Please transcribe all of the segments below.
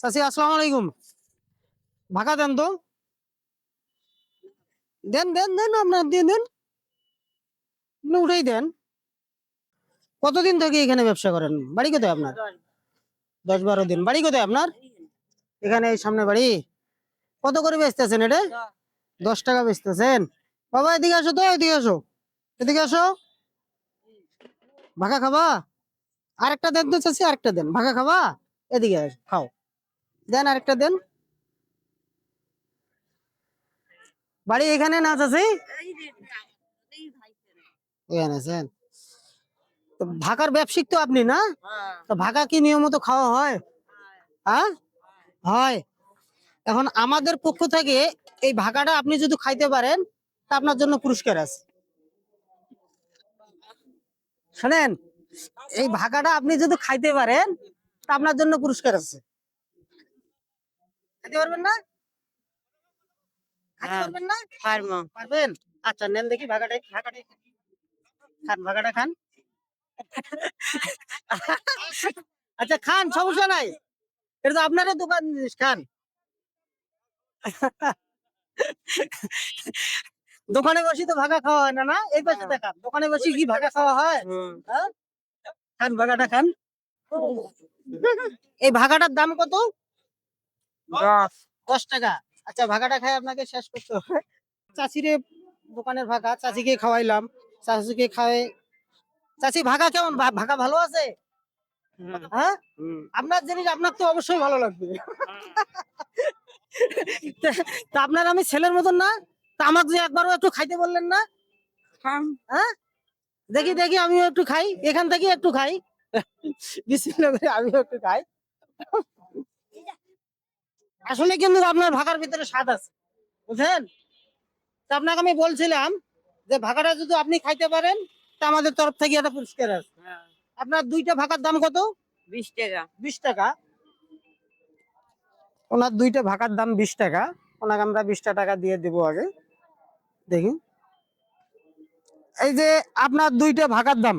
চাচি আসসালামু আলাইকুম। ভাকা দেন তো। দেন দেন দেন আপনার দিয়ে দেন। উঠেই দেন। কতদিন থেকে এখানে ব্যবসা করেন? বাড়ি কোথায় আপনার? দশ বারো। দিন। বাড়ি কোথায় আপনার? এখানে। এই সামনে বাড়ি? কত করে বেচতেছেন এটা? দশ। টাকা বেচতেছেন। বাবা এদিকে আসো তো এদিকে আসো। এদিকে আসো। ভাগা খাবা? আরেকটা দেন তো চাচি আরেকটা দেন। ভাগা খাবা? এদিকে খাও। দেন আরেকটা দেন। বাড়ি এখানে না চাচি? এখানে আছেন। তো ব্যবসায়িক তো আপনি না? তো ভাগা কি নিয়মিত খাওয়া হয়? হ্যাঁ। হয়? এখন আমাদের পক্ষ থেকে এই ভাগাটা আপনি যদি খাইতে পারেন তা আপনার জন্য পুরস্কার আছে। শোনেন এই ভাগাটা আপনি যদি খাইতে পারেন তা আপনার জন্য পুরস্কার আছে। পারবেন না? হ্যাঁ। পারবেন না? পারব। পারবেন? আচ্ছা নেন দেখি ভাগাটা ভাগাটা খান ভাগাটা খান। আচ্ছা খান সমস্যা নাই। এটা তো আপনারও দোকান জিনিস খান। দোকানে বসে তো ভাগা খাওয়া হয় না না? এই পাশে দেখান দোকানে বসে কি ভাগা খাওয়া হয়? হ্যাঁ? খান ভাগাটা খান। এই ভাগাটার দাম কত? দশ টাকা। আচ্ছা ভাগাটা খাই আপনাকে শেষ করতে হবে। চাষিরে দোকানের ভাগা চাষিকে খাওয়াইলাম। চাষিকে খাওয়াই চাষি ভাগা কেমন? ভাগা ভালো আছে? হ্যাঁ? আপনার জিনিস আপনার তো অবশ্যই ভালো লাগবে। তা- তা আপনার আমি ছেলের মতন না? তা আমাকে যে একবারও একটু খাইতে বললেন না? হ্যাঁ? দেখি দেখি আমিও একটু খাই। এখান থেকে একটু খাই। বিসমিল্লাহ করে আমিও একটু খাই। আসলে কিন্তু আপনার ভাগার ভিতরে স্বাদ আছে বুঝলেন? তা আপনাকে আমি বলছিলাম যে ভাগাটা যদি আপনি খাইতে পারেন তা আমাদের তরফ থেকে একটা পুরস্কার আছে। আপনার দুইটা ভাগার দাম কত? বিশ টাকা। বিশ টাকা। ওনার দুইটা ভাগার দাম বিশ টাকা। ওনাকে আমরা বিশটা টাকা দিয়ে দিব আগে। দেখি। এই যে আপনার দুইটা ভাগার দাম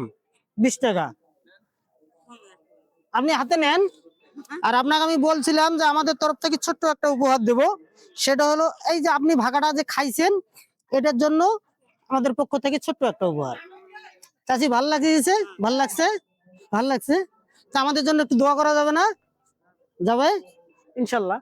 বিশ টাকা। আপনি হাতে নেন। আর আপনাকে আমি বলছিলাম যে আমাদের তরফ থেকে ছোট্ট একটা উপহার দেব। সেটা হলো এই যে আপনি ভাগাটা যে খাইছেন, এটার জন্য আমাদের পক্ষ থেকে ছোট্ট একটা উপহার। চাষি ভালো লাগছে? ভালো লাগছে? ভালো লাগছে? তা আমাদের জন্য একটু দোয়া করা যাবে না? যাবে? ইনশাল্লাহ।